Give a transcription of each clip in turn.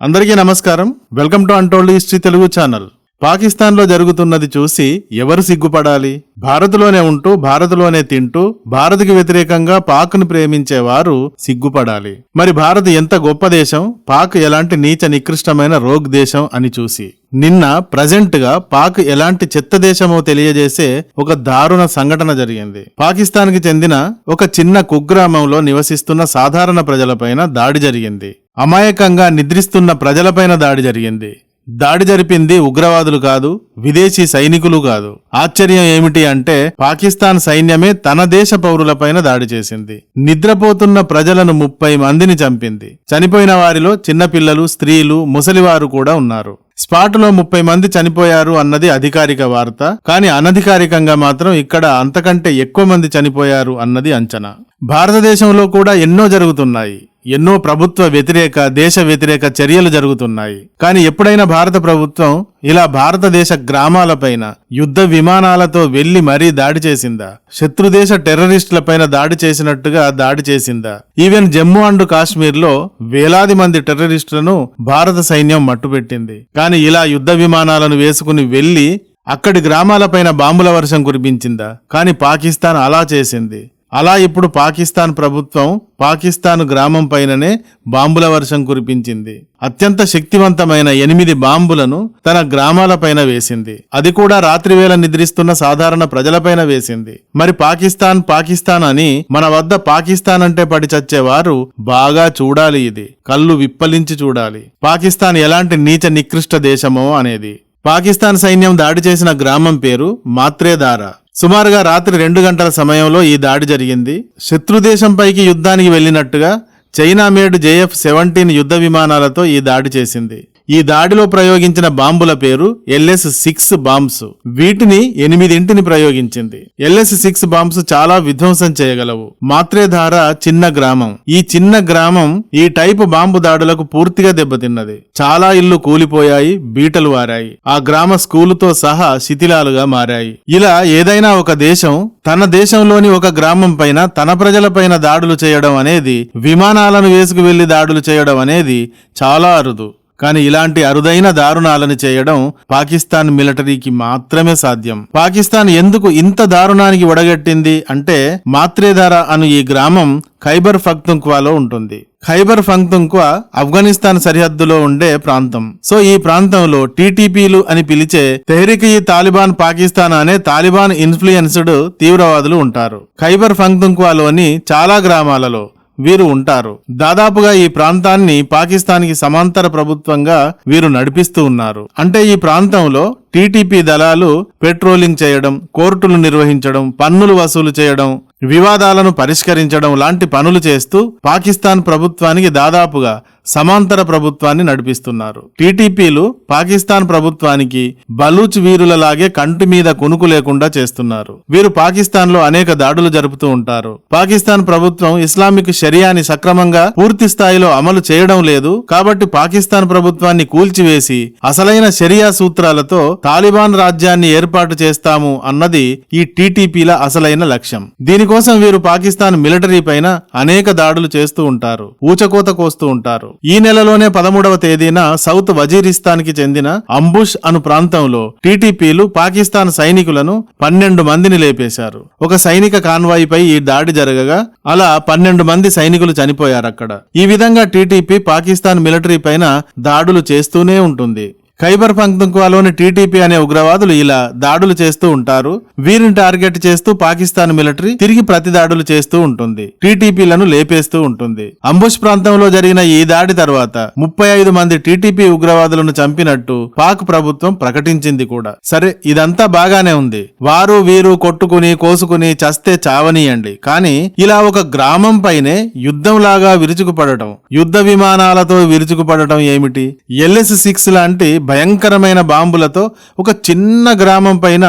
అందరికీ నమస్కారం. Welcome to untold history Telugu channel. పాకిస్తాన్లో జరుగుతున్నది చూసి ఎవరు సిగ్గుపడాలి? భారత్లోనే ఉంటూ భారత్లోనే తింటూ భారత్కి వ్యతిరేకంగా పాక్ను ప్రేమించేవారు సిగ్గుపడాలి. మరి భారత్ ఎంత గొప్ప దేశం? పాక్ ఎలాంటి నీచ నికృష్టమైన రోగ్ దేశం అని చూసి. నిన్న ప్రజెంట్గా పాక్ ఎలాంటి చెత్త దేశమో తెలియజేసే ఒక దారుణ సంఘటన జరిగింది. పాకిస్తాన్కి చెందిన ఒక చిన్న కుగ్రామంలో నివసిస్తున్న సాధారణ ప్రజలపైన దాడి జరిగింది. అమాయకంగా నిద్రిస్తున్న ప్రజలపైన దాడి జరిగింది. దాడి జరిపింది ఉగ్రవాదులు కాదు విదేశీ సైనికులు కాదు. ఆశ్చర్యం ఏమిటి అంటే పాకిస్తాన్ సైన్యమే తన దేశ పౌరులపైన దాడి చేసింది. నిద్రపోతున్న ప్రజలను ముప్పై మందిని చంపింది. చనిపోయిన వారిలో చిన్నపిల్లలు స్త్రీలు ముసలివారు కూడా ఉన్నారు. స్పాట్లో ముప్పై మంది చనిపోయారు అన్నది అధికారిక వార్త కానీ అనధికారికంగా మాత్రం ఇక్కడ అంతకంటే ఎక్కువ మంది చనిపోయారు అన్నది అంచనా. భారతదేశంలో కూడా ఎన్నో జరుగుతున్నాయి. ఎన్నో ప్రభుత్వ వ్యతిరేక దేశ వ్యతిరేక చర్యలు జరుగుతున్నాయి. కానీ ఎప్పుడైనా భారత ప్రభుత్వం ఇలా భారతదేశ గ్రామాలపైన యుద్ధ విమానాలతో వెళ్ళి మరీ దాడి చేసిందా? శత్రుదేశ టెర్రరిస్టులపైన దాడి చేసినట్టుగా దాడి చేసిందా? ఈవెన్ జమ్మూ అండ్ కాశ్మీర్లో వేలాది మంది టెర్రరిస్టులను భారత సైన్యం మట్టుపెట్టింది. కానీ ఇలా యుద్ధ విమానాలను వేసుకుని వెళ్ళి అక్కడి గ్రామాలపైన బాంబుల వర్షం కురిపించిందా? కానీ పాకిస్తాన్ అలా చేసింది. అలా ఇప్పుడు పాకిస్తాన్ ప్రభుత్వం పాకిస్తాన్ గ్రామం పైననే బాంబుల వర్షం కురిపించింది. అత్యంత శక్తివంతమైన ఎనిమిది బాంబులను తన గ్రామాలపైన వేసింది. అది కూడా రాత్రివేళ నిద్రిస్తున్న సాధారణ ప్రజలపైన వేసింది. మరి పాకిస్తాన్ పాకిస్తాన్ అని మన వద్ద పాకిస్తాన్ అంటే పడి చచ్చేవారు బాగా చూడాలి ఇది. కళ్ళు విప్పలించి చూడాలి. పాకిస్తాన్ ఎలాంటి నీచ నికృష్ట దేశమో అనేది. పాకిస్తాన్ సైన్యం దాడి చేసిన గ్రామం పేరు మాత్రేదారా. సుమారుగా రాత్రి రెండు గంటల సమయంలో ఈ దాడి జరిగింది. శత్రుదేశంపైకి యుద్ధానికి వెళ్ళినట్టుగా చైనా మేడ్ జేఎఫ్ సెవెంటీన్ యుద్ధ విమానాలతో ఈ దాడి చేసింది. ఈ దాడిలో ప్రయోగించిన బాంబుల పేరు ఎల్ఎస్ సిక్స్ బాంబ్స్. వీటిని ఎనిమిదింటిని ప్రయోగించింది. ఎల్ఎస్ సిక్స్ బాంబ్స్ చాలా విధ్వంసం చేయగలవు. మాత్రేధార చిన్న గ్రామం. ఈ చిన్న గ్రామం ఈ టైపు బాంబు దాడులకు పూర్తిగా దెబ్బతిన్నది. చాలా ఇళ్ళు కూలిపోయాయి బీటలు వారాయి. ఆ గ్రామ స్కూలుతో సహా శిథిలాలుగా మారాయి. ఇలా ఏదైనా ఒక దేశం తన దేశంలోని ఒక గ్రామం పైన తన ప్రజలపైన దాడులు చేయడం అనేది విమానాలను వేసుకు వెళ్ళి దాడులు చేయడం అనేది చాలా అరుదు. కానీ ఇలాంటి అరుదైన దారుణాలను చేయడం పాకిస్తాన్ మిలిటరీకి మాత్రమే సాధ్యం. పాకిస్తాన్ ఎందుకు ఇంత దారుణానికి ఒడగట్టింది అంటే మాత్రేధార అను ఈ గ్రామం ఖైబర్ ఫక్తుంక్వాలో ఉంటుంది. ఖైబర్ ఫంక్తుంక్వా ఆఫ్ఘనిస్తాన్ సరిహద్దులో ఉండే ప్రాంతం. సో ఈ ప్రాంతంలో టీటీపీలు అని పిలిచే తెహ్రిక్ ఈ తాలిబాన్ పాకిస్తాన్ అనే తాలిబాన్ ఇన్ఫ్లుయెన్స్డ్ తీవ్రవాదులు ఉంటారు. ఖైబర్ ఫంక్తుంక్వాలోని చాలా గ్రామాలలో వీరు ఉంటారు. దాదాపుగా ఈ ప్రాంతాన్ని పాకిస్తాన్కి సమాంతర ప్రభుత్వంగా వీరు నడిపిస్తూ ఉన్నారు. అంటే ఈ ప్రాంతంలో టీటీపీ దళాలు పెట్రోలింగ్ చేయడం కోర్టులు నిర్వహించడం పన్నులు వసూలు చేయడం వివాదాలను పరిష్కరించడం లాంటి పనులు చేస్తూ పాకిస్తాన్ ప్రభుత్వానికి దాదాపుగా సమాంతర ప్రభుత్వాన్ని నడిపిస్తున్నారు. టీటీపీలు పాకిస్తాన్ ప్రభుత్వానికి బలూచ్ వీరులలాగే కంటి మీద కొనుకు లేకుండా చేస్తున్నారు. వీరు పాకిస్తాన్లో అనేక దాడులు జరుపుతూ ఉంటారు. పాకిస్తాన్ ప్రభుత్వం ఇస్లామిక్ షరియాని సక్రమంగా పూర్తి స్థాయిలో అమలు చేయడం లేదు కాబట్టి పాకిస్తాన్ ప్రభుత్వాన్ని కూల్చివేసి అసలైన షరియా సూత్రాలతో తాలిబాన్ రాజ్యాన్ని ఏర్పాటు చేస్తాము అన్నది ఈ టీటీపీల అసలైన లక్ష్యం. దీనికోసం వీరు పాకిస్తాన్ మిలిటరీ పైన అనేక దాడులు చేస్తూ ఉంటారు ఊచకోత కోస్తూ ఉంటారు. ఈ నెలలోనే పదమూడవ తేదీన సౌత్ వజీరిస్తాన్కి చెందిన అంబుష్ అను ప్రాంతంలో టీటీపీలు పాకిస్తాన్ సైనికులను పన్నెండు మందిని లేపేశారు. ఒక సైనిక కాన్వాయ్ పై ఈ దాడి జరగగా అలా పన్నెండు మంది సైనికులు చనిపోయారు అక్కడ ఈ విధంగా టీటీపీ పాకిస్తాన్ మిలిటరీ పైన దాడులు చేస్తూనే ఉంటుంది. ఖైబర్ పంక్తుంకువాలోని టీటీపీ అనే ఉగ్రవాదులు ఇలా దాడులు చేస్తూ ఉంటారు. వీరిని టార్గెట్ చేస్తూ పాకిస్తాన్ మిలిటరీ తిరిగి ప్రతి దాడులు చేస్తూ ఉంటుంది. టీటీపీలను లేపేస్తూ ఉంటుంది. అంబుష్ ప్రాంతంలో జరిగిన ఈ దాడి తర్వాత ముప్పై ఐదు మంది టీటీపీ ఉగ్రవాదులను చంపినట్టు పాక్ ప్రభుత్వం ప్రకటించింది కూడా. సరే ఇదంతా బాగానే ఉంది. వారు వీరు కొట్టుకుని కోసుకుని చస్తే చావనీయండి. కానీ ఇలా ఒక గ్రామం పైనే యుద్ధం లాగా విరుచుకుపడటం యుద్ధ విమానాలతో విరుచుకుపడటం ఏమిటి? ఎల్ఎస్ సిక్స్ లాంటి భయంకరమైన బాంబులతో ఒక చిన్న గ్రామం పైన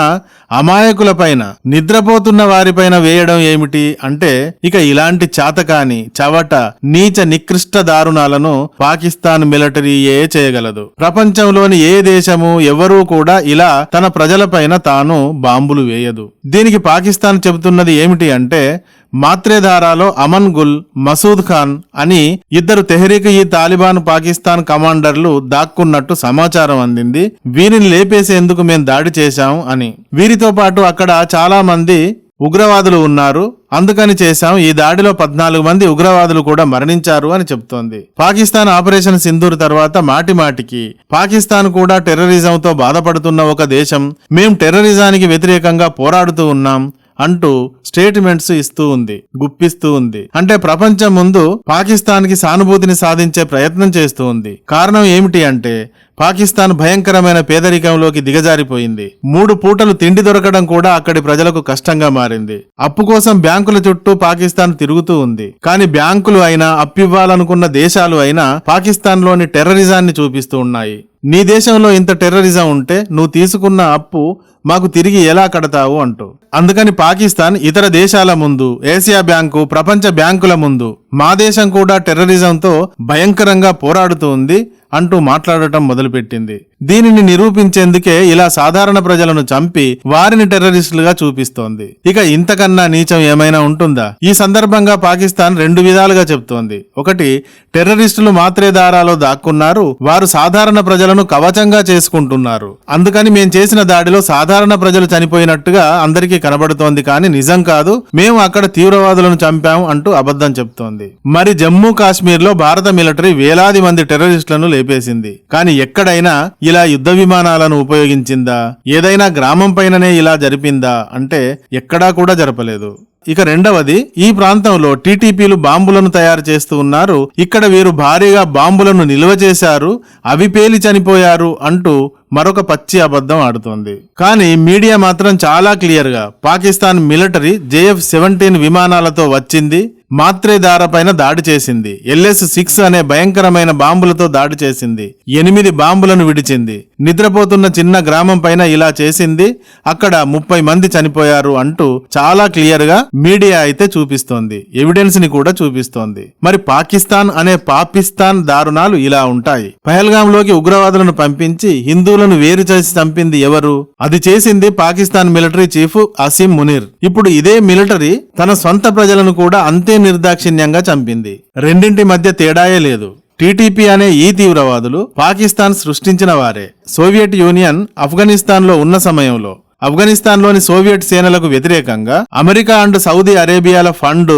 అమాయకుల పైన నిద్రపోతున్న వారిపైన వేయడం ఏమిటి అంటే ఇక ఇలాంటి చాతకాని చవట నీచ నికృష్ట దారుణాలను పాకిస్తాన్ మిలిటరీయే చేయగలదు. ప్రపంచంలోని ఏ దేశము ఎవరూ కూడా ఇలా తన ప్రజలపైన తాను బాంబులు వేయదు. దీనికి పాకిస్తాన్ చెబుతున్నది ఏమిటి అంటే మాత్రేధారాలో అమన్ గుల్ మసూద్ ఖాన్ అని ఇద్దరు తెహరీక్ ఈ తాలిబాన్ పాకిస్తాన్ కమాండర్లు దాక్కున్నట్టు సమాచారం అందింది. వీరిని లేపేసేందుకు మేము దాడి చేశాం అని. వీరితో పాటు అక్కడ చాలా మంది ఉగ్రవాదులు ఉన్నారు. అందుకని చేశాం. ఈ దాడిలో పద్నాలుగు మంది ఉగ్రవాదులు కూడా మరణించారు అని చెబుతోంది పాకిస్తాన్ ఆపరేషన్ సింధూర్ తర్వాత మాటి మాటికి పాకిస్తాన్ కూడా టెర్రరిజంతో బాధపడుతున్న ఒక దేశం. మేం టెర్రరిజానికి వ్యతిరేకంగా పోరాడుతూ ఉన్నాం. అంటూ స్టేట్మెంట్స్ ఇస్తూ ఉంది గుప్పిస్తూ ఉంది. అంటే ప్రపంచం ముందు పాకిస్తాన్కి సానుభూతిని సాధించే ప్రయత్నం చేస్తూ ఉంది. కారణం ఏమిటి అంటే పాకిస్తాన్ భయంకరమైన పేదరికంలోకి దిగజారిపోయింది. మూడు పూటలు తిండి దొరకడం కూడా అక్కడి ప్రజలకు కష్టంగా మారింది. అప్పు కోసం బ్యాంకుల చుట్టూ పాకిస్తాన్ తిరుగుతూ ఉంది. కానీ బ్యాంకులు అయినా అప్పివ్వాలనుకున్న దేశాలు అయినా పాకిస్తాన్లోని టెర్రరిజాన్ని చూపిస్తూ ఉన్నాయి. నీ దేశంలో ఇంత టెర్రరిజం ఉంటే నువ్వు తీసుకున్న అప్పు మాకు తిరిగి ఎలా కడతావు అంటూ. అందుకని పాకిస్తాన్ ఇతర దేశాల ముందు ఏసియా బ్యాంకు ప్రపంచ బ్యాంకుల ముందు మా దేశం కూడా టెర్రరిజంతో భయంకరంగా పోరాడుతూ ఉంది అంటూ మాట్లాడటం మొదలుపెట్టింది. దీనిని నిరూపించేందుకే ఇలా సాధారణ ప్రజలను చంపి వారిని టెర్రరిస్టులుగా చూపిస్తోంది. ఇక ఇంతకన్నా నీచం ఏమైనా ఉంటుందా? ఈ సందర్భంగా పాకిస్తాన్ రెండు విధాలుగా చెప్తోంది. ఒకటి టెర్రరిస్టులు మాత్రే దారాలో దాక్కున్నారు వారు సాధారణ ప్రజలను కవచంగా చేసుకుంటున్నారు. అందుకని మేం చేసిన దాడిలో సాధారణ ప్రజలు చనిపోయినట్టుగా అందరికీ కనబడుతోంది కానీ నిజం కాదు మేము అక్కడ తీవ్రవాదులను చంపాం అంటూ అబద్ధం చెప్తోంది. మరి జమ్మూ కాశ్మీర్లో భారత మిలిటరీ వేలాది మంది టెర్రరిస్టులను లేపేసింది. కానీ ఎక్కడైనా ఇలా యుద్ధ విమానాలను ఉపయోగించిందా? ఏదైనా గ్రామం పైననే ఇలా జరిపిందా? అంటే ఎక్కడా కూడా జరపలేదు. ఇక రెండవది ఈ ప్రాంతంలో టీటీపీలు బాంబులను తయారు చేస్తూ ఉన్నారు. ఇక్కడ వీరు భారీగా బాంబులను నిల్వ చేశారు. అవి పేలి చనిపోయారు అంటూ మరొక పచ్చి అబద్ధం ఆడుతోంది. కానీ మీడియా మాత్రం చాలా క్లియర్గా పాకిస్తాన్ మిలిటరీ జేఎఫ్ సెవెంటీన్ విమానాలతో వచ్చింది. మాత్రేధార పైన దాడి చేసింది. ఎల్ఎస్ సిక్స్ అనే భయంకరమైన బాంబులతో దాడి చేసింది. ఎనిమిది బాంబులను విడిచింది. నిద్రపోతున్న చిన్న గ్రామం పైన ఇలా చేసింది. అక్కడ ముప్పై మంది చనిపోయారు అంటూ చాలా క్లియర్గా మీడియా అయితే చూపిస్తోంది. ఎవిడెన్స్ని కూడా చూపిస్తోంది. మరి పాకిస్తాన్ అనే పాకిస్తాన్ దారుణాలు ఇలా ఉంటాయి. పహల్గాంలోకి ఉగ్రవాదులను పంపించి హిందువులను వేరు చేసి చంపింది ఎవరు? అది చేసింది పాకిస్తాన్ మిలిటరీ చీఫ్ అసీం మునీర్. ఇప్పుడు ఇదే మిలిటరీ తన సొంత ప్రజలను కూడా అంతే నిర్దాక్షిణ్యంగా చంపింది. రెండింటి మధ్య తేడాయే లేదు. టీటీపీ అనే ఈ తీవ్రవాదులు పాకిస్తాన్ సృష్టించిన వారే. సోవియట్ యూనియన్ ఆఫ్ఘనిస్తాన్లో ఉన్న సమయంలో ఆఫ్ఘనిస్తాన్లోని సోవియట్ సేనలకు వ్యతిరేకంగా అమెరికా అండ్ సౌదీ అరేబియాల ఫండ్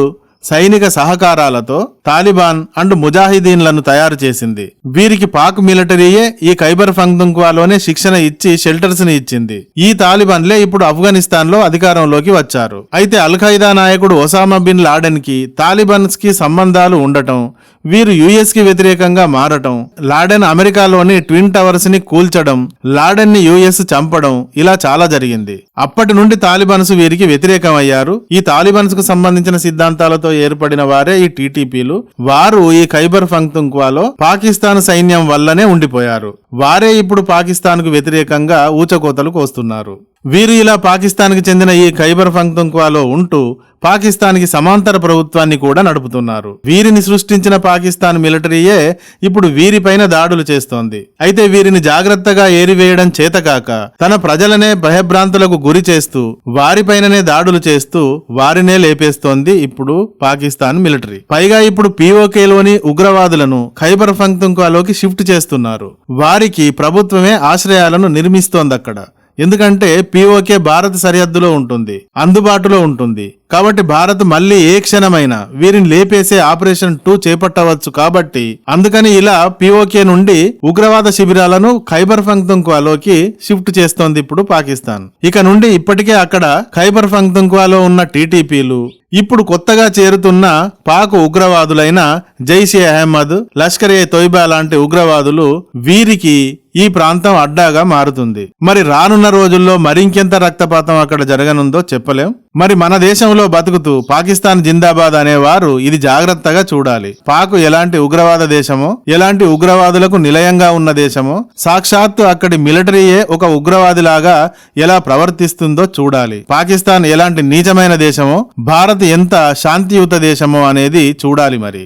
సైనిక సహకారాలతో తాలిబాన్ అండ్ ముజాహిదీన్లను తయారు చేసింది. వీరికి పాక్ మిలిటరీయే ఈ ఖైబర్ ఫంక్తుంక్వాలోనే శిక్షణ ఇచ్చి షెల్టర్స్ని ఇచ్చింది. ఈ తాలిబాన్లే ఇప్పుడు ఆఫ్ఘనిస్తాన్లో అధికారంలోకి వచ్చారు. అయితే అల్ ఖైదా నాయకుడు ఒసామా బిన్ లాడెన్కి తాలిబాన్స్కి సంబంధాలు ఉండటం వీరు యుఎస్కి వ్యతిరేకంగా మారటం లాడెన్ అమెరికాలోని ట్విన్ టవర్స్ని కూల్చడం లాడెన్ని యుఎస్ చంపడం ఇలా చాలా జరిగింది. అప్పటి నుండి తాలిబాన్స్ వీరికి వ్యతిరేకం అయ్యారు ఈ తాలిబాన్స్కు సంబంధించిన సిద్ధాంతాలతో ఏర్పడిన వారే ఈ టీటీపీలు. వారు ఈ ఖైబర్ ఫంక్తుంక్వాలో పాకిస్తాన్ సైన్యం వల్లనే ఉండిపోయారు. వారే ఇప్పుడు పాకిస్తాన్కు వ్యతిరేకంగా ఊచకోతలు కోస్తున్నారు. వీరు ఇలా పాకిస్తాన్కి చెందిన ఈ ఖైబర్ ఫంక్తుంక్వాలో ఉంటూ పాకిస్తాన్కి సమాంతర ప్రభుత్వాన్ని కూడా నడుపుతున్నారు. వీరిని సృష్టించిన పాకిస్తాన్ మిలిటరీయే ఇప్పుడు వీరిపైన దాడులు చేస్తోంది. అయితే వీరిని జాగ్రత్తగా ఏరివేయడం చేతకాక తన ప్రజలనే భయభ్రాంతులకు గురి చేస్తూ వారిపైననే దాడులు చేస్తూ వారినే లేపేస్తోంది ఇప్పుడు పాకిస్తాన్ మిలిటరీ. పైగా ఇప్పుడు పీఓకేలోని ఉగ్రవాదులను ఖైబర్ ఫంక్తుంకాలోకి షిఫ్ట్ చేస్తున్నారు. వారికి ప్రభుత్వమే ఆశ్రయాలను నిర్మిస్తోంది అక్కడ ఎందుకంటే పీఓకే భారత్ సరిహద్దులో ఉంటుంది అందుబాటులో ఉంటుంది. కాబట్టి భారత్ మళ్ళీ ఏ క్షణమైనా వీరిని లేపేసే ఆపరేషన్ టూ చేపట్టవచ్చు కాబట్టి అందుకని ఇలా పీఓకే నుండి ఉగ్రవాద శిబిరాలను ఖైబర్ ఫంక్తుంక్వాలోకి షిఫ్ట్ చేస్తోంది ఇప్పుడు పాకిస్తాన్. ఇక నుండి ఇప్పటికే అక్కడ ఖైబర్ ఫంక్తుంక్వాలో ఉన్న టీటీపీలు ఇప్పుడు కొత్తగా చేరుతున్న పాక్ ఉగ్రవాదులైన జైషే అహ్మద్ లష్కర్ ఏ తొయ్బా లాంటి ఉగ్రవాదులు వీరికి ఈ ప్రాంతం అడ్డాగా మారుతుంది. మరి రానున్న రోజుల్లో మరింకెంత రక్తపాతం అక్కడ జరగనుందో చెప్పలేం? మరి మన దేశంలో బతుకుతూ పాకిస్తాన్ జిందాబాద్ అనేవారు ఇది జాగ్రత్తగా చూడాలి. పాక్ ఎలాంటి ఉగ్రవాద దేశమో ఎలాంటి ఉగ్రవాదులకు నిలయంగా ఉన్న దేశమో సాక్షాత్తు అక్కడి మిలిటరీయే ఒక ఉగ్రవాదిలాగా ఎలా ప్రవర్తిస్తుందో చూడాలి. పాకిస్తాన్ ఎలాంటి నీచమైన దేశమో భారత్ ఎంత శాంతియుత దేశమో అనేది చూడాలి మరి.